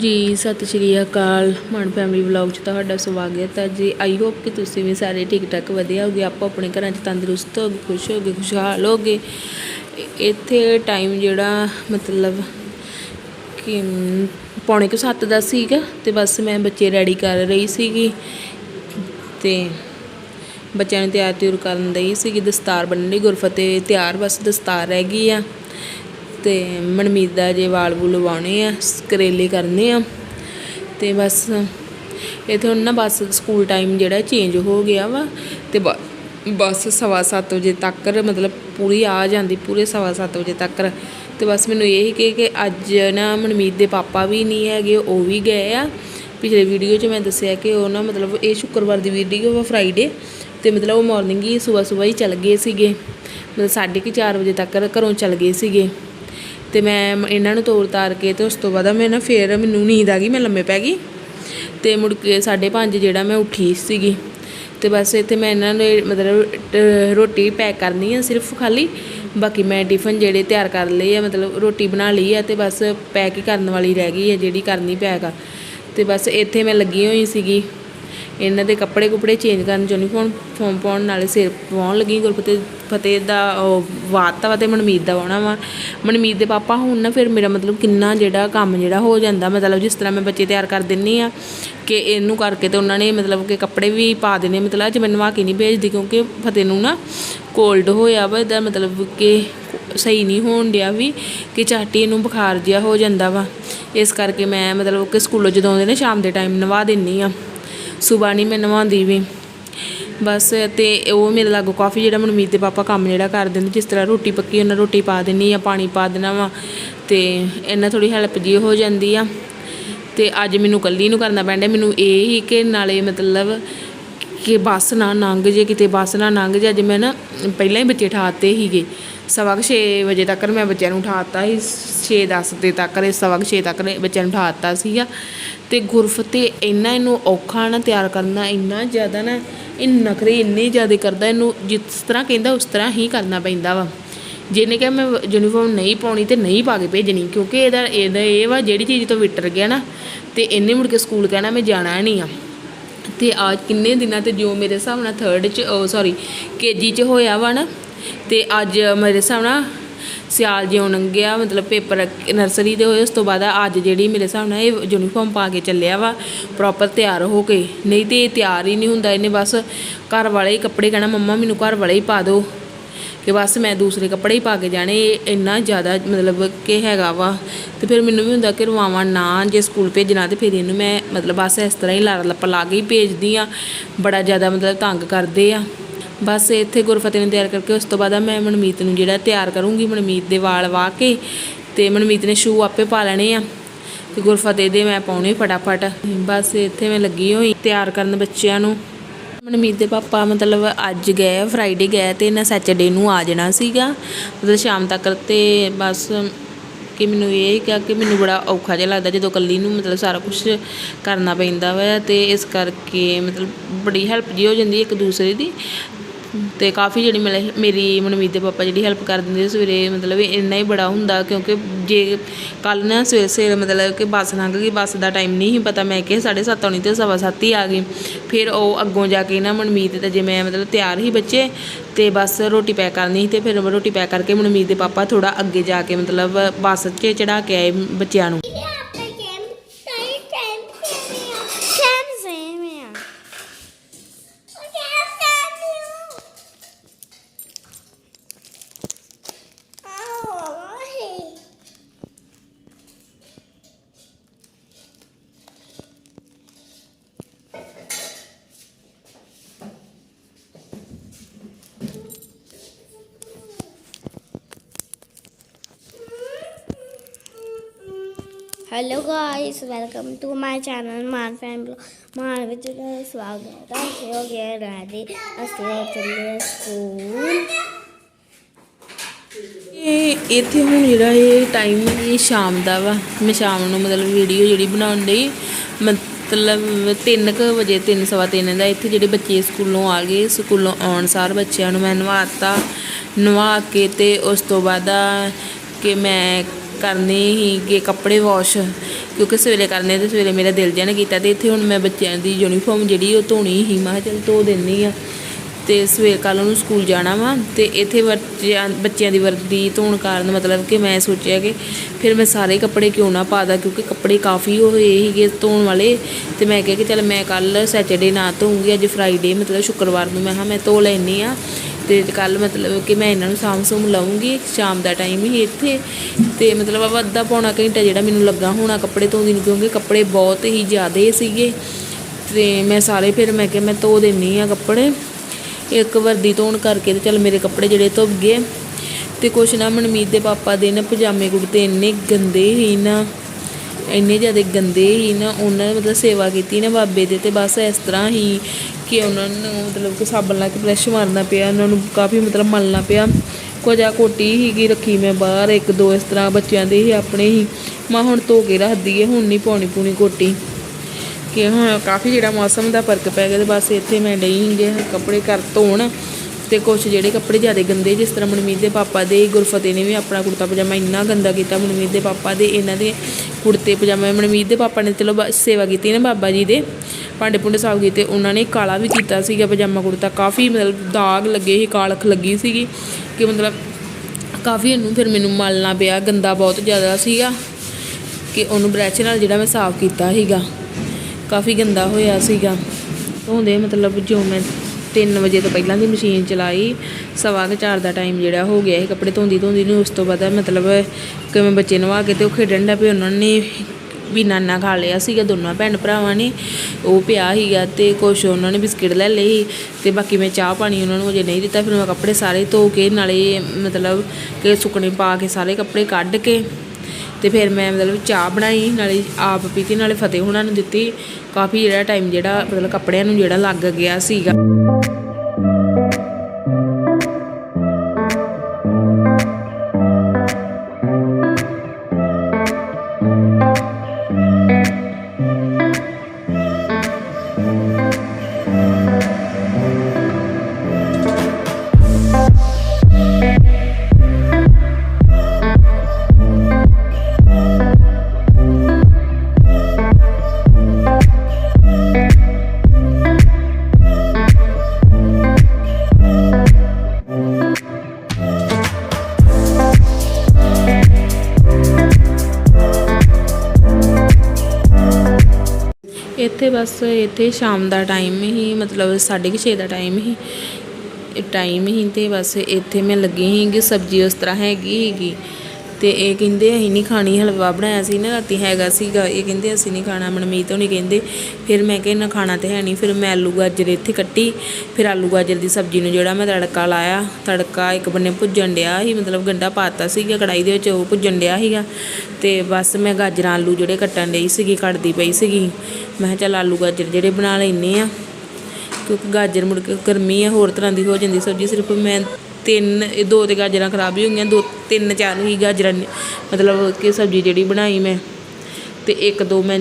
ਜੀ, ਸਤਿ ਸ਼੍ਰੀ ਅਕਾਲ। ਮਨ ਫੈਮਿਲੀ ਵਲੌਗ 'ਚ ਤੁਹਾਡਾ ਸਵਾਗਤ ਹੈ ਜੀ। ਆਈ ਹੋਪ ਕਿ ਤੁਸੀਂ ਵੀ ਸਾਰੇ ਠੀਕ ਠਾਕ ਵਧੀਆ ਹੋਗੇ। ਆਪੋ ਆਪਣੇ ਘਰਾਂ 'ਚ ਤੰਦਰੁਸਤ ਹੋਗੇ, ਖੁਸ਼ ਹੋਗੇ, ਖੁਸ਼ਹਾਲ ਹੋਗੇ। ਇ- ਇੱਥੇ ਟਾਈਮ ਜਿਹੜਾ ਮਤਲਬ ਕਿ ਪੌਣੇ ਕੁ ਸੱਤ ਦਾ ਸੀਗਾ ਤੇ ਬਸ ਮੈਂ ਬੱਚੇ ਰੈਡੀ ਕਰ ਰਹੀ ਸੀਗੀ ਤੇ ਬੱਚਿਆਂ ਨੂੰ ਤਿਆਰ ਤਿਉਰ ਕਰਨ ਲਈ ਸੀਗੀ। ਦਸਤਾਰ ਬੰਨ੍ਹਣ ਲਈ ਗੁਰਫਤਿਹ ਤਿਆਰ, ਬਸ ਦਸਤਾਰ ਰਹਿ ਗਈ ਆ। ਅਤੇ ਮਨਮੀਤ ਦਾ ਜੇ ਵਾਲ ਵੂਲ ਲਵਾਉਣੇ ਆ ਸ- ਕਰੇਲੇ ਕਰਨੇ ਆ। ਤੇ ਬਸ ਇੱਥੇ ਹੁਣ ਨਾ ਬਸ ਸਕੂਲ ਟਾਈਮ ਜਿਹੜਾ ਚੇਂਜ ਹੋ ਗਿਆ ਵਾ ਤੇ ਬ- ਬੱਸ ਸਵਾ ਸੱਤ ਵਜੇ ਤੱਕ ਮਤਲਬ ਪੂਰੀ ਆ ਜਾਂਦੀ, ਪੂਰੇ ਸਵਾ ਸੱਤ ਵਜੇ ਤੱਕ। ਤੇ ਬਸ ਮੈਨੂੰ ਇਹ ਹੀ ਕਿ ਕਿ ਅੱਜ ਨਾ ਮਨਮੀਤ ਦੇ ਪਾਪਾ ਵੀ ਨਹੀਂ ਹੈਗੇ, ਉਹ ਵੀ ਗਏ ਆ। ਪਿਛਲੇ ਵੀਡੀਓ 'ਚ ਮੈਂ ਦੱਸਿਆ ਕਿ ਉਹ ਨਾ ਮਤਲਬ ਇਹ ਸ਼ੁੱਕਰਵਾਰ ਦੀ ਵੀਡੀਓ ਵਾ ਫਰਾਈਡੇ ਤੇ ਮਤਲਬ ਉਹ ਮਾਰਨਿੰਗ ਹੀ ਸਵੇਰ ਸਵੇਰ ਹੀ ਚੱਲ ਗਏ ਸੀਗੇ। ਮਤਲਬ ਸਾਢੇ ਕੁ ਚਾਰ ਵਜੇ ਤੱਕ ਘਰੋਂ ਚੱਲ ਗਏ ਸੀਗੇ। ਤੇ ਮੈਂ ਇਹਨਾਂ ਨੂੰ ਤੋਰ ਤਾਰ ਕੇ ਤੇ ਉਸ ਤੋਂ ਬਾਅਦ ਮੈਂ ਨਾ ਫੇਰ ਮੈਨੂੰ ਨੀਂਦ ਆ ਗਈ, ਮੈਂ ਲੰਮੇ ਪੈ ਗਈ ਤੇ ਮੁੜ ਕੇ 5:30 ਜਿਹੜਾ ਮੈਂ ਉੱਠੀ ਸੀਗੀ। ਤੇ ਬਸ ਇੱਥੇ ਮੈਂ ਇਹਨਾਂ ਨੇ ਮਤਲਬ ਟ- ਰੋਟੀ ਪੈਕ ਕਰਨੀ ਆ ਸਿਰਫ ਖਾਲੀ, ਬਾਕੀ ਮੈਂ ਟਿਫਨ ਜਿਹੜੇ ਤਿਆਰ ਕਰ ਲਏ ਆ, ਮਤਲਬ ਰੋਟੀ ਬਣਾ ਲਈ ਆ ਤੇ ਬਸ ਪੈਕ ਹੀ ਕਰਨ ਵਾਲੀ ਰਹਿ ਗਈ ਆ ਜਿਹੜੀ ਕਰਨੀ ਪੈਕ ਆ। ਤੇ ਬਸ ਇੱਥੇ ਮੈਂ ਲੱਗੀ ਹੋਈ ਸੀਗੀ। ਇਹਨਾਂ ਦੇ ਕੱਪੜੇ ਕੁਪੜੇ ਚੇਂਜ ਕਰਨ ਯੂਨੀਫਾਰਮ ਫਾਰਮ ਪਾਉਣ ਨਾਲੇ ਸਿਰ ਪਵਾਉਣ ਲੱਗੀ ਗੁਰਫਤਿਹ ਫਤਿਹ ਦਾ ਵਾਤਾ ਵਾ ਤੇ ਮਨਮੀਤ ਦਾ ਆਉਣਾ ਵਾ। ਮਨਮੀਤ ਦੇ ਪਾਪਾ ਹੁਣ ਨਾ ਫਿਰ ਮੇਰਾ ਮਤਲਬ ਕਿੰਨਾ ਜਿਹੜਾ ਕੰਮ ਜਿਹੜਾ ਹੋ ਜਾਂਦਾ, ਮਤਲਬ ਜਿਸ ਤਰ੍ਹਾਂ ਮੈਂ ਬੱਚੇ ਤਿਆਰ ਕਰ ਦਿੰਨੀ ਆ ਕਿ ਇਹਨੂੰ ਕਰਕੇ ਤੇ ਉਹਨਾਂ ਨੇ ਮਤਲਬ ਕਿ ਕੱਪੜੇ ਵੀ ਪਾ ਦੇਣੇ, ਮਤਲਬ ਜੇ ਮੈਂ ਨਵਾ ਕੇ ਨਹੀਂ ਭੇਜਦੀ ਕਿਉਂਕਿ ਫਤਿਹ ਨੂੰ ਨਾ ਕੋਲਡ ਹੋਇਆ ਵਾ, ਇਹਦਾ ਮਤਲਬ ਕਿ ਸਹੀ ਨਹੀਂ ਹੋਣ ਡਿਆ ਵੀ ਕਿ ਝਾਟੀ ਇਹਨੂੰ ਬੁਖਾਰ ਜਿਹਾ ਹੋ ਜਾਂਦਾ ਵਾ। ਇਸ ਕਰਕੇ ਮੈਂ ਮਤਲਬ ਕਿ ਸਕੂਲੋਂ ਜਦੋਂ ਆਉਂਦੇ ਨੇ ਸ਼ਾਮ ਦੇ ਟਾਈਮ ਨਵਾ ਦਿੰਨੀ ਆ। ਸੁਬਾ ਨਹੀਂ ਮੈਂ ਨਵਾਉਂਦੀ ਵੀ। ਬਸ ਤੇ ਉਹ ਮੇਰੇ ਲਾਗੋਂ ਕਾਫੀ ਜਿਹੜਾ ਮਨਮੀਤ ਦੇ ਪਾਪਾ ਕੰਮ ਜਿਹੜਾ ਕਰ ਦਿੰਦੇ, ਜਿਸ ਤਰ੍ਹਾਂ ਰੋਟੀ ਪੱਕੀ ਉਹਨਾਂ ਰੋਟੀ ਪਾ ਦੇਣੀ ਆ, ਪਾਣੀ ਪਾ ਦੇਣਾ ਵਾ, ਤੇ ਇਹਨਾਂ ਥੋੜੀ ਹੈਲਪ ਜੀ ਹੋ ਜਾਂਦੀ ਆ। ਤੇ ਅੱਜ ਮੈਨੂੰ ਇਕੱਲੀ ਨੂੰ ਕਰਨਾ ਪੈਂਦਾ, ਮੈਨੂੰ ਇਹ ਹੀ ਕਿ ਨਾਲੇ ਮਤਲਬ ਕਿ ਬੱਸ ਨਾ ਲੰਘ ਜੇ, ਕਿਤੇ ਬੱਸ ਨਾ ਲੰਘ ਜੇ, ਅੱਜ ਮੈਂ ਨਾ ਪਹਿਲਾਂ ਹੀ ਬੱਚੇ ਠਾਤੇ ਹੀਗੇ ਸਵਾ ਕੁ ਛੇ ਵਜੇ ਤੱਕ ਮੈਂ ਬੱਚਿਆਂ ਨੂੰ ਉਠਾਤਾ ਸੀ, ਛੇ ਦਸ ਦੇ ਤੱਕ ਸਵਾ ਕੁ ਛੇ ਤੱਕ ਬੱਚਿਆਂ ਨੂੰ ਉਠਾਤਾ ਸੀਗਾ। ਤੇ ਗੁਰਫਤਿਹ ਇੰਨਾ ਇਹਨੂੰ ਔਖਾ ਨਾ ਤਿਆਰ ਕਰਨਾ, ਇੰਨਾ ਜ਼ਿਆਦਾ ਨਾ, ਇਹ ਨਖਰੇ ਇੰਨੇ ਜ਼ਿਆਦਾ ਕਰਦਾ, ਇਹਨੂੰ ਜਿਸ ਤਰ੍ਹਾਂ ਕਹਿੰਦਾ ਉਸ ਤਰ੍ਹਾਂ ਹੀ ਕਰਨਾ ਪੈਂਦਾ ਵਾ। ਜਿਹਨੇ ਕਿਹਾ ਮੈਂ ਯੂਨੀਫਾਰਮ ਨਹੀਂ ਪਾਉਣੀ ਤੇ ਨਹੀਂ ਪਾ ਕੇ ਭੇਜਣੀ, ਕਿਉਂਕਿ ਇਹਦਾ ਇਹਦਾ ਇਹ ਵਾ ਜਿਹੜੀ ਚੀਜ਼ ਤੋਂ ਵਿਟਰ ਗਿਆ ਨਾ, ਤੇ ਇਹਨੇ ਮੁੜ ਕੇ ਸਕੂਲ ਕਹਿਣਾ ਮੈਂ ਜਾਣਾ ਨਹੀਂ ਆ। ਤੇ ਆ ਕਿੰਨੇ ਦਿਨਾਂ ਤੇ ਜੋ ਮੇਰੇ ਹਿਸਾਬ ਨਾਲ 3rd ਚ, ਉਹ ਸੌਰੀ ਕੇਜੀ ਚ ਹੋਇਆ ਵਾ ਨਾ ਤੇ ਅੱਜ ਮੇਰੇ ਹਿਸਾਬ ਨਾਲ ਸਿਆਲ ਜਿਉਂ ਲੰਘਿਆ ਮਤਲਬ ਪੇਪਰ ਨਰਸਰੀ ਦੇ ਹੋਏ, ਉਸ ਤੋਂ ਬਾਅਦ ਅੱਜ ਜਿਹੜੀ ਮੇਰੇ ਹਿਸਾਬ ਨਾਲ ਇਹ ਯੂਨੀਫਾਰਮ ਪਾ ਕੇ ਚੱਲਿਆ ਵਾ ਪ੍ਰੋਪਰ ਤਿਆਰ ਹੋ ਕੇ। ਨਹੀਂ ਤੇ ਇਹ ਤਿਆਰ ਹੀ ਨਹੀਂ ਹੁੰਦਾ, ਇਹਨੇ ਬਸ ਘਰ ਵਾਲੇ ਹੀ ਕੱਪੜੇ ਕਹਿਣਾ, ਮੰਮਾ, ਮੈਨੂੰ ਘਰ ਵਾਲੇ ਹੀ ਪਾ ਦਿਓ। ਕਿ ਬਸ ਮੈਂ ਦੂਸਰੇ ਕੱਪੜੇ ਹੀ ਪਾ ਕੇ ਜਾਣੇ, ਇਹ ਇੰਨਾ ਜ਼ਿਆਦਾ ਮਤਲਬ ਕਿ ਹੈਗਾ ਵਾ। ਤੇ ਫਿਰ ਮੈਨੂੰ ਵੀ ਹੁੰਦਾ ਕਿ ਰਵਾਵਾਂ ਨਾ ਜੇ ਸਕੂਲ ਭੇਜਣਾ, ਤੇ ਫਿਰ ਇਹਨੂੰ ਮੈਂ ਮਤਲਬ ਬਸ ਇਸ ਤਰ੍ਹਾਂ ਹੀ ਲਾਰ ਲੱਪਾ ਲਾ ਕੇ ਹੀ ਭੇਜਦੀ ਆ। ਬੜਾ ਜ਼ਿਆਦਾ ਮਤਲਬ ਤੰਗ ਕਰਦੇ ਆ। ਬਸ ਇੱਥੇ ਗੁਰਫਤਿਹ ਨੂੰ ਤਿਆਰ ਕਰਕੇ ਉਸ ਤੋਂ ਬਾਅਦ ਮੈਂ ਮਨਮੀਤ ਨੂੰ ਜਿਹੜਾ ਤਿਆਰ ਕਰੂੰਗੀ, ਮਨਮੀਤ ਦੇ ਵਾਲ ਵਾਹ ਕੇ ਤੇ ਮਨਮੀਤ ਨੇ ਸ਼ੂ ਆਪੇ ਪਾ ਲੈਣੇ ਆ ਤੇ ਗੁਰਫਤਿਹ ਦੇ ਮੈਂ ਪਾਉਣੇ ਫਟਾਫਟ। ਬਸ ਇੱਥੇ ਮੈਂ ਲੱਗੀ ਹੋਈ ਤਿਆਰ ਕਰਨ ਬੱਚਿਆਂ ਨੂੰ। ਮਨਮੀਤ ਦੇ ਪਾਪਾ ਮਤਲਬ ਅੱਜ ਗਏ ਫਰਾਈਡੇ ਗਏ ਤੇ ਨਾ ਸੈਚਰਡੇ ਨੂੰ ਆ ਜਾਣਾ ਸੀਗਾ। ਮਤਲਬ ਸ਼ਾਮ ਤੱਕ ਤੇ ਬਸ ਕਿ ਮੈਨੂੰ ਇਹ ਕਿਹਾ ਕਿ ਮੈਨੂੰ ਬੜਾ ਔਖਾ ਜਿਹਾ ਲੱਗਦਾ ਜਦੋਂ ਇਕੱਲੀ ਨੂੰ ਮਤਲਬ ਸਾਰਾ ਕੁਝ ਕਰਨਾ ਪੈਂਦਾ ਵਾ ਤੇ ਇਸ ਕਰਕੇ ਮਤਲਬ ਬੜੀ ਹੈਲਪ ਜੀ ਹੋ ਜਾਂਦੀ ਇੱਕ ਦੂਸਰੇ ਦੀ। ਅਤੇ ਕਾਫੀ ਜਿਹੜੀ ਮਤਲਬ ਮੇਰੀ ਮਨਮੀਤ ਦੇ ਪਾਪਾ ਜਿਹੜੀ ਹੈਲਪ ਕਰ ਦਿੰਦੇ ਸਵੇਰੇ, ਮਤਲਬ ਇੰਨਾ ਹੀ ਬੜਾ ਹੁੰਦਾ ਕਿਉਂਕਿ ਜੇ ਕੱਲ੍ਹ ਨਾ ਸਵੇਰੇ ਸਵੇਰੇ ਮਤਲਬ ਕਿ ਬੱਸ ਲੰਘ ਗਈ, ਬੱਸ ਦਾ ਟਾਈਮ ਨਹੀਂ ਸੀ ਪਤਾ, ਮੈਂ ਕਿ 7:30 ਆਉਣੀ ਤੇ ਸਵਾ ਸੱਤ ਹੀ ਆ ਗਈ। ਫਿਰ ਉਹ ਅੱਗੋਂ ਜਾ ਕੇ ਨਾ ਮਨਮੀਤ ਤੇ ਜੇ ਮੈਂ ਮਤਲਬ ਤਿਆਰ ਹੀ ਬੱਚੇ ਤੇ ਬਸ ਰੋਟੀ ਪੈਕ ਕਰਨੀ ਸੀ ਤੇ ਫਿਰ ਰੋਟੀ ਪੈਕ ਕਰਕੇ ਮਨਮੀਤ ਦੇ ਪਾਪਾ ਥੋੜਾ ਅੱਗੇ ਜਾ ਕੇ ਮਤਲਬ ਬੱਸ 'ਚ ਚੜਾ ਕੇ ਆਏ ਬੱਚਿਆਂ ਨੂੰ। Hello guys welcome to my channel Maan fan blog Maan ਵਿੱਚ ਤੁਹਾਡਾ ਸਵਾਗਤ ਹੈ ਅਸੀਂ ਹੋ ਗਏ ਰੈਡੀ ਅਸੀਂ ਚੱਲੇ ਸਕੂਲ ਇਹ ਇੱਥੇ ਹੁਣ ਜਿਹੜਾ ਇਹ ਟਾਈਮ ਇਹ ਸ਼ਾਮ ਦਾ ਵਾ। ਮੈਂ ਸ਼ਾਮ ਨੂੰ ਮਤਲਬ ਵੀਡੀਓ ਜਿਹੜੀ ਬਣਾਉਣ ਲਈ ਮਤਲਬ 3 ਕੁ ਵਜੇ, ਤਿੰਨ, ਸਵਾ ਤਿੰਨ ਦਾ ਇੱਥੇ ਜਿਹੜੇ ਬੱਚੇ ਸਕੂਲੋਂ ਆ ਗਏ, ਸਕੂਲੋਂ ਆਉਣ ਸਾਰ ਬੱਚਿਆਂ ਨੂੰ ਮੈਂ ਨਵਾਤਾ, ਨਵਾ ਕੇ ਤੇ ਉਸ ਤੋਂ ਬਾਅਦ ਕਿ ਮੈਂ ਕਰਨੇ ਹੀਗੇ ਕੱਪੜੇ ਵਾਸ਼ ਕਿਉਂਕਿ ਸਵੇਰੇ ਕਰਨੇ ਤੇ ਸਵੇਰੇ ਮੇਰਾ ਦਿਲ ਜਿਹਾ ਨਾ ਕੀਤਾ ਤੇ ਇੱਥੇ ਹੁਣ ਮੈਂ ਬੱਚਿਆਂ ਦੀ ਯੂਨੀਫਾਰਮ ਜਿਹੜੀ ਉਹ ਧੋਣੀ ਸੀ ਮੈਂ ਕਿਹਾ ਚੱਲ ਧੋ ਦਿੰਨੀ ਆ। ਤੇ ਸਵੇਰ ਕੱਲ੍ਹ ਨੂੰ ਸਕੂਲ ਜਾਣਾ ਵਾ ਤੇ ਇੱਥੇ ਬੱਚਿਆਂ ਬੱਚਿਆਂ ਦੀ ਵਰਦੀ ਧੋਣ ਕਾਰਨ ਮਤਲਬ ਕਿ ਮੈਂ ਸੋਚਿਆ ਕਿ ਫਿਰ ਮੈਂ ਸਾਰੇ ਕੱਪੜੇ ਕਿਉਂ ਨਾ ਪਾ ਦਾਂ, ਕਿਉਂਕਿ ਕੱਪੜੇ ਕਾਫੀ ਹੋਏ ਸੀਗੇ ਧੋਣ ਵਾਲੇ। ਤੇ ਮੈਂ ਕਿਹਾ ਕਿ ਚੱਲ ਮੈਂ ਕੱਲ ਸੈਟਰਡੇ ਨਾ ਧੋਊਂਗੀ, ਅੱਜ ਫਰਾਈਡੇ ਮਤਲਬ ਸ਼ੁੱਕਰਵਾਰ ਨੂੰ ਮੈਂ ਕਿਹਾ ਮੈਂ ਧੋ ਲੈਣੀ ਆ। ਤੇ ਕੱਲ ਮਤਲਬ ਕਿ ਮੈਂ ਇਹਨਾਂ ਨੂੰ ਸਾਂਭ ਸੂਮ ਲਾਉਂਗੀ ਸ਼ਾਮ ਦਾ ਟਾਈਮ ਹੀ ਇੱਥੇ। ਤੇ ਮਤਲਬ ਆ ਅੱਧਾ ਪੌਣਾ ਘੰਟਾ ਜਿਹੜਾ ਮੈਨੂੰ ਲੱਗਾ ਹੋਣਾ ਕੱਪੜੇ ਧੋਂਦੀ ਨੂੰ ਕਿਉਂਕਿ ਕੱਪੜੇ ਬਹੁਤ ਹੀ ਜ਼ਿਆਦੇ ਸੀਗੇ। ਤੇ ਮੈਂ ਸਾਰੇ ਫਿਰ ਮੈਂ ਕਿਹਾ ਮੈਂ ਧੋ ਦਿੰਨੀ ਆ ਕੱਪੜੇ। ਇੱਕ ਵਰਦੀ ਧੋਣ ਕਰਕੇ ਤੇ ਚੱਲ ਮੇਰੇ ਕੱਪੜੇ ਜਿਹੜੇ ਧੁੱਪ ਗਏ। ਤੇ ਕੁਛ ਨਾ ਮਨਮੀਤ ਦੇ ਪਾਪਾ ਦੇ ਨਾ ਪਜਾਮੇ ਕੁੜਤੇ ਇੰਨੇ ਗੰਦੇ ਹੀ ਨਾ, ਇੰਨੇ ਜ਼ਿਆਦਾ ਗੰਦੇ ਹੀ ਨਾ, ਉਹਨਾਂ ਨੇ ਮਤਲਬ ਸੇਵਾ ਕੀਤੀ ਨਾ ਬਾਬੇ ਦੇ ਤੇ ਬਸ ਇਸ ਤਰ੍ਹਾਂ ਹੀ ਕਿ ਉਹਨਾਂ ਨੂੰ ਮਤਲਬ ਕਿ ਸਾਬਣ ਲਾ ਕੇ ਬ੍ਰਸ਼ ਮਾਰਨਾ ਪਿਆ, ਉਹਨਾਂ ਨੂੰ ਕਾਫੀ ਮਤਲਬ ਮਲਣਾ ਪਿਆ। ਕੁਝ ਆ ਕੋਟੀ ਹੀਗੀ ਰੱਖੀ ਮੈਂ ਬਾਹਰ, ਇੱਕ ਦੋ ਇਸ ਤਰ੍ਹਾਂ ਬੱਚਿਆਂ ਦੇ ਹੀ ਆਪਣੇ ਹੀ। ਮੈਂ ਹੁਣ ਧੋ ਕੇ ਰੱਖਦੀ ਹੈ ਹੁਣ ਨਹੀਂ ਪਾਉਣੀ ਪੂਣੀ ਕੋਟੀ। ਕਿ ਹੁਣ ਕਾਫੀ ਜਿਹੜਾ ਮੌਸਮ ਦਾ ਫ਼ਰਕ ਪੈ ਗਿਆ ਤੇ ਬਸ ਇੱਥੇ ਮੈਂ ਡਈ ਹੀਗੇ ਕੱਪੜੇ ਘਰ ਧੋਣ ਤੇ ਕੁਛ ਜਿਹੜੇ ਕੱਪੜੇ ਜ਼ਿਆਦਾ ਗੰਦੇ, ਜਿਸ ਤਰ੍ਹਾਂ ਮਨਮੀਤ ਦੇ ਪਾਪਾ ਦੇ ਗੁਰਫਤੇ ਨੇ ਵੀ ਆਪਣਾ ਕੁੜਤਾ ਪਜਾਮਾ ਇੰਨਾ ਗੰਦਾ ਕੀਤਾ ਮਨਮੀਤ ਦੇ ਪਾਪਾ ਦੇ, ਇਹਨਾਂ ਦੇ ਕੁੜਤੇ ਪਜਾਮੇ। ਮਨਮੀਤ ਦੇ ਪਾਪਾ ਨੇ ਚਲੋ ਬ- ਸੇਵਾ ਕੀਤੀ ਨਾ ਬਾਬਾ ਜੀ ਦੇ। ਭਾਂਡੇ ਭੁੰਡੇ ਸਾਫ਼ ਕੀਤੇ, ਉਹਨਾਂ ਨੇ ਕਾਲਾ ਵੀ ਕੀਤਾ ਸੀਗਾ, ਪਜਾਮਾ ਕੁੜਤਾ, ਕਾਫੀ ਮਤਲਬ ਦਾਗ ਲੱਗੇ ਸੀ, ਕਾਲਖ ਲੱਗੀ ਸੀਗੀ ਕਿ ਮਤਲਬ ਕਾਫੀ ਇਹਨੂੰ ਫਿਰ ਮੈਨੂੰ ਮਲਣਾ ਪਿਆ, ਗੰਦਾ ਬਹੁਤ ਜ਼ਿਆਦਾ ਸੀਗਾ ਕਿ ਉਹਨੂੰ ਬ੍ਰੈਸ਼ ਨਾਲ ਜਿਹੜਾ ਮੈਂ ਸਾਫ਼ ਕੀਤਾ ਸੀਗਾ, ਕਾਫੀ ਗੰਦਾ ਹੋਇਆ ਸੀਗਾ। ਧੋਂਦੇ ਮਤਲਬ ਜੋ ਮੈਂ 3 ਵਜੇ ਤੋਂ ਪਹਿਲਾਂ ਦੀ ਮਸ਼ੀਨ ਚਲਾਈ, ਸਵਾ ਕੁ ਚਾਰ ਦਾ ਟਾਈਮ ਜਿਹੜਾ ਹੋ ਗਿਆ ਸੀ, ਕੱਪੜੇ ਧੋਂਦੀ ਧੋਂਦੀ ਨੂੰ, ਉਸ ਤੋਂ ਬਾਅਦ ਮਤਲਬ ਕਿ ਮੈਂ ਬੱਚੇ ਨਵਾ ਕੇ ਤੇ ਉਹ ਖੇਡਣ ਦਾ ਪਿਆ ਉਹਨਾਂ ਨੇ ਵੀ ਨਾਨਾ ਖਾ ਲਿਆ ਸੀਗਾ, ਦੋਨਾਂ ਭੈਣ ਭਰਾਵਾਂ ਨੇ। ਉਹ ਪਿਆ ਸੀਗਾ ਤੇ ਕੁਛ ਉਹਨਾਂ ਨੇ ਬਿਸਕਿਟ ਲੈ ਲਏ ਸੀ ਤੇ ਬਾਕੀ ਮੈਂ ਚਾਹ ਪਾਣੀ ਉਹਨਾਂ ਨੂੰ ਅਜੇ ਨਹੀਂ ਦਿੱਤਾ, ਫਿਰ ਮੈਂ ਕੱਪੜੇ ਸਾਰੇ ਧੋ ਕੇ ਨਾਲੇ ਮਤਲਬ ਕਿ ਸੁੱਕਣੇ ਪਾ ਕੇ ਸਾਰੇ ਕੱਪੜੇ ਕੱਢ ਕੇ ਤੇ ਫਿਰ ਮੈਂ ਮਤਲਬ ਚਾਹ ਬਣਾਈ, ਨਾਲੇ ਆਪ ਪੀਤੀ ਨਾਲੇ ਫਤਿਹ ਉਹਨਾਂ ਨੂੰ ਦਿੱਤੀ। ਕਾਫੀ ਜਿਹੜਾ ਟਾਈਮ ਜਿਹੜਾ ਮਤਲਬ ਕੱਪੜਿਆਂ ਨੂੰ ਜਿਹੜਾ ਲੱਗ ਗਿਆ ਸੀਗਾ। ਇੱਥੇ ਬਸ ਇੱਥੇ ਸ਼ਾਮ ਦਾ ਟਾਈਮ ਹੀ, ਮਤਲਬ 6:30 ਦਾ ਟਾਈਮ ਹੀ। ਟਾਈਮ ਹੀ ਤੇ ਬਸ ਇੱਥੇ ਮੈਂ ਲੱਗੀ ਸੀਗੀ, ਸਬਜ਼ੀ ਉਸ ਤਰ੍ਹਾਂ ਹੈਗੀ ਸੀਗੀ। ਤੇ ਇਹ ਕਹਿੰਦੇ ਅਸੀਂ ਨਹੀਂ ਖਾਣੀ, ਹਲਵਾ ਬਣਾਇਆ ਸੀ ਨਾ, ਰਾਤੀ ਹੈਗਾ ਸੀਗਾ, ਇਹ ਕਹਿੰਦੇ ਅਸੀਂ ਨਹੀਂ ਖਾਣਾ, ਮਨਮੀਤ ਹੋਣੀ ਕਹਿੰਦੇ, ਫਿਰ ਮੈਂ ਕਿਹਾ ਨਾ ਖਾਣਾ ਤੇ ਹੈ ਨਹੀਂ, ਫਿਰ ਮੈਂ ਆਲੂ ਗਾਜਰ ਇੱਥੇ ਕੱਟੀ, ਫਿਰ ਆਲੂ ਗਾਜਰ ਦੀ ਸਬਜ਼ੀ ਨੂੰ ਜਿਹੜਾ ਮੈਂ ਤੜਕਾ ਲਾਇਆ, ਤੜਕਾ ਇੱਕ ਬੰਨੇ ਭੁੱਜਣ ਡਿਆ ਸੀ, ਮਤਲਬ ਗੰਡਾ ਪਾਤਾ ਸੀਗਾ ਕੜਾਈ ਦੇ ਵਿੱਚ ਉਹ ਭੁੱਜਣ ਡਿਆ ਸੀਗਾ, ਤੇ ਬਸ ਮੈਂ ਗਾਜਰਾਂ ਆਲੂ ਜਿਹੜੇ ਕੱਟਣ ਡਈ ਸੀਗੀ ਕੱਟਦੀ ਪਈ ਸੀਗੀ, ਮੈਂ ਕਿਹਾ ਚੱਲ ਆਲੂ ਗਾਜਰ ਜਿਹੜੇ ਬਣਾ ਲੈਨੇ ਆ, ਕਿਉਂਕਿ ਗਾਜਰ ਮੁੜ ਕੇ ਗਰਮੀ ਆ, ਹੋਰ ਤਰ੍ਹਾਂ ਦੀ ਹੋ ਜਾਂਦੀ ਸਬਜ਼ੀ, ਸਿਰਫ ਮੈਂ ਤਿੰਨ ਦੋ ਤੇ ਗਾਜਰਾਂ ਖਰਾਬ ਹੀ ਹੋ ਗਈਆਂ ਦੋ, ਤਿੰਨ ਚਾਰ ਹੀ ਗਾਜਰਾਂ ਮਤਲਬ ਕਿ ਸਬਜ਼ੀ ਜਿਹੜੀ ਬਣਾਈ ਮੈਂ। ਅਤੇ ਇੱਕ ਦੋ ਮੈਂ,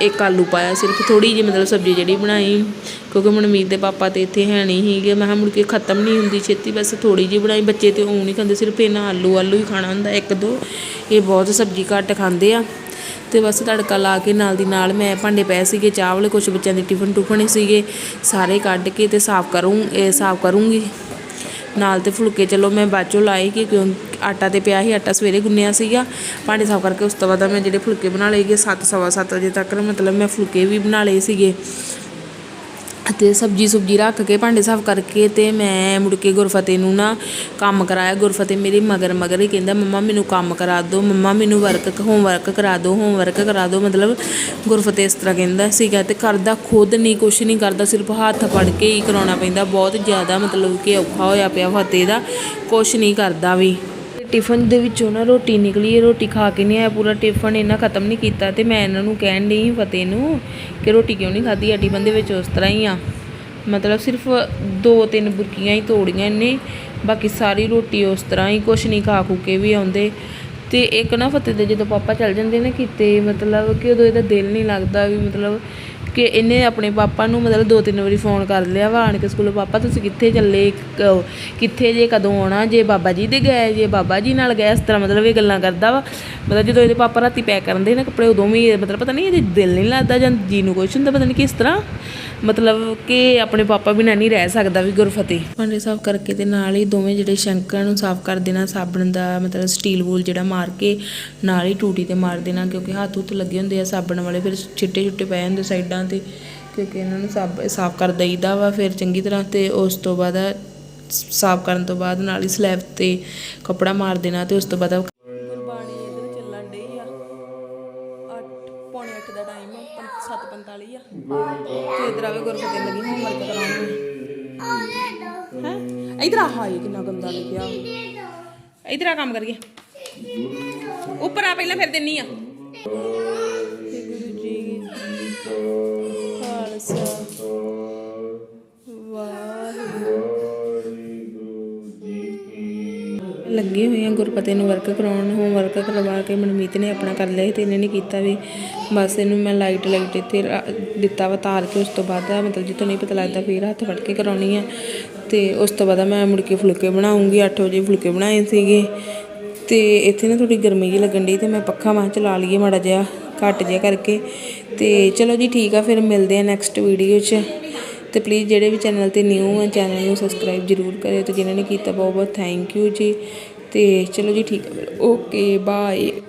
ਇੱਕ ਆਲੂ ਪਾਇਆ ਸਿਰਫ, ਥੋੜ੍ਹੀ ਜਿਹੀ ਮਤਲਬ ਸਬਜ਼ੀ ਜਿਹੜੀ ਬਣਾਈ। ਕਿਉਂਕਿ ਮਨਮੀਤ ਦੇ ਪਾਪਾ ਤਾਂ ਇੱਥੇ ਹੈ ਨਹੀਂ ਸੀਗੇ ਮੈਂ ਕਿਹਾ ਮੁੜ ਕੇ ਖਤਮ ਨਹੀਂ ਹੁੰਦੀ ਛੇਤੀ, ਬਸ ਥੋੜ੍ਹੀ ਜਿਹੀ ਬਣਾਈ। ਬੱਚੇ ਤਾਂ ਉਹ ਨਹੀਂ ਖਾਂਦੇ, ਸਿਰਫ ਇਹਨਾਂ ਆਲੂ ਆਲੂ ਹੀ ਖਾਣਾ ਹੁੰਦਾ, ਇੱਕ ਦੋ। ਇਹ ਬਹੁਤ ਸਬਜ਼ੀ ਘੱਟ ਖਾਂਦੇ ਆ। ਤੇ ਬਸ ਤੜਕਾ ਲਾ ਕੇ ਨਾਲ ਦੀ ਨਾਲ ਮੈਂ ਭਾਂਡੇ ਪਏ ਸੀਗੇ, ਚਾਹ ਵਾਲੇ ਕੁਛ ਬੱਚਿਆਂ ਦੇ ਟਿਫਨ ਟੁਫਨ ਸੀਗੇ। ਸਾਰੇ ਕੱਢ ਕੇ ਤੇ ਸਾਫ਼ ਕਰੂੰ, ਇਹ ਸਾਫ਼ ਕਰੂੰਗੀ। ਨਾਲ ਤੇ ਫੁਲਕੇ ਚਲੋ ਮੈਂ ਬਾਅਦ ਚੋਂ ਲਾਏ ਕਿ ਕਿਉਂ ਆਟਾ ਤੇ ਪਿਆ ਸੀ, ਆਟਾ ਸਵੇਰੇ ਗੁੰਨਿਆ ਸੀਗਾ, ਭਾਂਡੇ ਸਾਫ਼ ਕਰਕੇ ਉਸ ਤੋਂ ਬਾਅਦ ਮੈਂ ਜਿਹੜੇ ਫੁਲਕੇ ਬਣਾ ਲਏ ਗਏ ਸੱਤ, ਸਵਾ ਸੱਤ ਵਜੇ ਤੱਕ ਮਤਲਬ ਮੈਂ ਫੁਲਕੇ ਵੀ ਬਣਾ ਲਏ ਸੀਗੇ। ਅਤੇ ਸਬਜੀ ਸੁਬਜੀ ਰੱਖ ਕੇ ਭਾਂਡੇ ਸਾਫ਼ ਕਰਕੇ ਤੇ ਮੈਂ ਮੁੜ ਕੇ ਗੁਰਫਤਿਹ ਨੂੰ ਨਾ ਕੰਮ ਕਰਾਇਆ। ਗੁਰਫਤਿਹ ਮੇਰੇ ਮਗਰ ਮਗਰ ਹੀ ਕਹਿੰਦਾ, ਮੰਮਾ, ਮੈਨੂੰ ਕੰਮ ਕਰਾ ਦਿਓ। ਮੰਮਾ, ਮੈਨੂੰ ਵਰਕ ਹੋਮਵਰਕ ਕਰਾ ਦਿਓ ਹੋਮਵਰਕ ਕਰਾ ਦਿਓ। ਮਤਲਬ ਗੁਰਫਤਿਹ ਇਸ ਤਰ੍ਹਾਂ ਕਹਿੰਦਾ ਸੀਗਾ ਤੇ ਕਰਦਾ ਖੁਦ ਨਹੀਂ ਕੁਛ ਨਹੀਂ ਕਰਦਾ, ਸਿਰਫ ਹੱਥ ਫੜ ਕੇ ਹੀ ਕਰਾਉਣਾ ਪੈਂਦਾ। ਬਹੁਤ ਜ਼ਿਆਦਾ ਮਤਲਬ ਕਿ ਔਖਾ ਹੋਇਆ ਪਿਆ ਫਤਿਹ ਦਾ। ਕੁਛ ਨਹੀਂ ਕਰਦਾ ਵੀ। ਟਿਫਨ ਦੇ ਵਿੱਚੋਂ ਨਾ ਰੋਟੀ ਨਿਕਲੀ ਹੈ, ਰੋਟੀ ਖਾ ਕੇ ਨਹੀਂ ਆਇਆ ਪੂਰਾ ਟਿਫਨ ਇਹਨਾਂ ਖਤਮ ਨਹੀਂ ਕੀਤਾ ਤੇ ਮੈਂ ਇਹਨਾਂ ਨੂੰ ਕਹਿਣ ਡਈ ਫਤਿਹ ਨੂੰ ਕਿ ਰੋਟੀ ਕਿਉਂ ਨਹੀਂ ਖਾਧੀ ਆ ਟਿਫਨ ਦੇ ਵਿੱਚ ਉਸ ਤਰ੍ਹਾਂ ਹੀ ਆ। ਮਤਲਬ ਸਿਰਫ ਦੋ ਤਿੰਨ ਬੁਰਕੀਆਂ ਹੀ ਤੋੜੀਆਂ ਇਹਨੇ, ਬਾਕੀ ਸਾਰੀ ਰੋਟੀ ਉਸ ਤਰ੍ਹਾਂ ਹੀ, ਕੁਛ ਨਹੀਂ ਖਾ ਖੂ ਕੇ ਵੀ ਆਉਂਦੇ। ਤੇ ਇੱਕ ਨਾ ਫਤਿਹ ਦੇ ਜਦੋਂ ਪਾਪਾ ਚੱਲ ਜਾਂਦੇ ਨੇ ਕਿਤੇ, ਮਤਲਬ ਕਿ ਉਦੋਂ ਇਹਦਾ ਦਿਲ ਨਹੀਂ ਲੱਗਦਾ ਵੀ ਮਤਲਬ ਕਿ ਇਹਨੇ ਆਪਣੇ ਪਾਪਾ ਨੂੰ ਮਤਲਬ ਦੋ ਤਿੰਨ ਵਾਰੀ ਫੋਨ ਕਰ ਲਿਆ ਵਾ, ਆਣ ਕੇ ਸਕੂਲੋਂ, ਪਾਪਾ, ਤੁਸੀਂ ਕਿੱਥੇ ਚੱਲੇ? ਕਿੱਥੇ ਜੇ, ਕਦੋਂ ਆਉਣਾ? ਜੇ ਬਾਬਾ ਜੀ ਦੇ ਗਏ, ਜੇ ਬਾਬਾ ਜੀ ਨਾਲ ਗਏ, ਇਸ ਤਰ੍ਹਾਂ ਮਤਲਬ ਇਹ ਗੱਲਾਂ ਕਰਦਾ ਵਾ। ਮਤਲਬ ਜਦੋਂ ਇਹਦੇ ਪਾਪਾ ਰਾਤੀ ਪੈਕ ਕਰਨ ਦੇ ਨਾ ਕੱਪੜੇ, ਉਦੋਂ ਵੀ ਮਤਲਬ ਪਤਾ ਨਹੀਂ ਇਹਦੇ ਦਿਲ ਨਹੀਂ ਲੱਗਦਾ ਜਾਂ ਜੀ ਨੂੰ ਕੁਛ ਹੁੰਦਾ, ਪਤਾ ਨਹੀਂ ਕਿਸ ਤਰ੍ਹਾਂ। ਮਤਲਬ ਕਿ ਆਪਣੇ ਪਾਪਾ ਬਿਨਾਂ ਨਹੀਂ ਰਹਿ ਸਕਦਾ ਵੀ ਗੁਰਫਤਿਹ। ਭਾਂਡੇ ਸਾਫ਼ ਕਰਕੇ ਤੇ ਨਾਲ ਹੀ ਦੋਵੇਂ ਜਿਹੜੇ ਸ਼ੰਕਰਾਂ ਨੂੰ ਸਾਫ਼ ਕਰ ਦੇਣਾ, ਸਾਬਣ ਦਾ ਮਤਲਬ ਸਟੀਲ ਵੂਲ ਜਿਹੜਾ ਮਾਰ ਕੇ ਨਾਲ ਹੀ ਟੂਟੀ ਤੇ ਮਾਰ ਦੇਣਾ, ਕਿਉਂਕਿ ਹੱਥ ਹੁੱਥ ਲੱਗੇ ਹੁੰਦੇ ਆ ਸਾਬਣ ਵਾਲੇ, ਫਿਰ ਛਿੱਟੇ ਛੁੱਟੇ ਪਏ ਹੁੰਦੇ ਸਾਈਡਾਂ ਤੇ ਕਿਉਂਕਿ ਇਹਨਾਂ ਨੂੰ ਸਾਬ, ਸਾਫ਼ ਕਰ ਦਈਦਾ ਵਾ, ਫਿਰ ਚੰਗੀ ਤਰ੍ਹਾਂ ਤੇ ਉਸ ਤੋਂ ਬਾਅਦ ਸਾਫ਼ ਕਰਨ ਤੋਂ ਬਾਅਦ ਨਾਲ ਹੀ ਸਲੈਬ ਤੇ ਕੱਪੜਾ ਮਾਰ ਦੇਣਾ ਤੇ ਉਸ ਤੋਂ ਬਾਅਦ ਗੁਰਬਾਣੀ ਇਧਰ ਚੱਲਣ ਡਈ ਆ। 8 ਪੌਣੇ 8 ਦਾ ਟਾਈਮ ਆ 7:45 ਆ। ਤੇ ਇਧਰ ਆਵੇ ਗੁਰਫਤਿਹ ਲੱਗੀ ਹੋਮਵਰਕ ਕਰਾਉਣ ਹੈ? ਇਧਰ ਆ, ਹਾਏ, ਕਿੰਨਾ ਗੰਦਾ ਲਿਖਿਆ ਇਧਰ ਆ ਕੰਮ ਕਰੀਏ। ਉੱਪਰ ਆ, ਪਹਿਲਾਂ ਫਿਰ ਦਿੰਨੀ ਆ। ਲੱਗੇ ਹੋਏ ਆ, ਗੁਰਪਤੇ ਨੂੰ ਵਰਕ ਕਰਾਉਣ ਹੋਮਵਰਕ ਕਰਵਾ ਕੇ ਮਨਮੀਤ ਨੇ ਆਪਣਾ ਕਰ ਲਿਆ ਸੀ ਤੇ ਇਹਨੇ ਨਹੀਂ ਕੀਤਾ ਵੀ। ਬਸ ਇਹਨੂੰ ਮੈਂ ਲਾਈਟ ਲਾਈਟ ਇੱਥੇ ਦਿੱਤਾ ਵਾ, ਤਾਰ ਕੇ ਉਸ ਤੋਂ ਬਾਅਦ ਮਤਲਬ ਜਿੱਥੋਂ ਨਹੀਂ ਪਤਾ ਲੱਗਦਾ ਫਿਰ ਹੱਥ ਫੜ ਕੇ ਕਰਾਉਣੀ ਆ। ਤੇ ਉਸ ਤੋਂ ਬਾਅਦ ਮੈਂ ਮੁੜ ਕੇ ਫੁਲਕੇ ਬਣਾਉਂਗੀ 8 ਵਜੇ ਫੁਲਕੇ ਬਣਾਏ ਸੀਗੇ। ਤੇ ਇੱਥੇ ਨਾ ਥੋੜੀ ਗਰਮੀ ਜਿਹੀ ਲੱਗਣ ਡਈ ਤੇ ਮੈਂ ਪੱਖਾ ਮਾਂ ਚਲਾ ਲਈਏ ਮਾੜਾ ਜਿਹਾ, ਘੱਟ ਜਿਹਾ ਕਰਕੇ। ਤੇ ਚਲੋ ਜੀ ਠੀਕ ਆ, ਫਿਰ ਮਿਲਦੇ ਆ ਨੈਕਸਟ ਵੀਡੀਓ 'ਚ। ਤੇ ਪਲੀਜ਼ ਜਿਹੜੇ ਵੀ ਚੈਨਲ ਤੇ ਨਿਊ ਆ ਚੈਨਲ ਨੂੰ ਸਬਸਕ੍ਰਾਈਬ ਜਰੂਰ ਕਰਿਓ ਤੇ ਜਿਨ੍ਹਾਂ ਨੇ ਕੀਤਾ ਬਹੁਤ ਬਹੁਤ ਥੈਂਕ ਯੂ ਜੀ। ਅਤੇ ਚਲੋ ਜੀ ਠੀਕ ਹੈ ਓਕੇ ਬਾਏ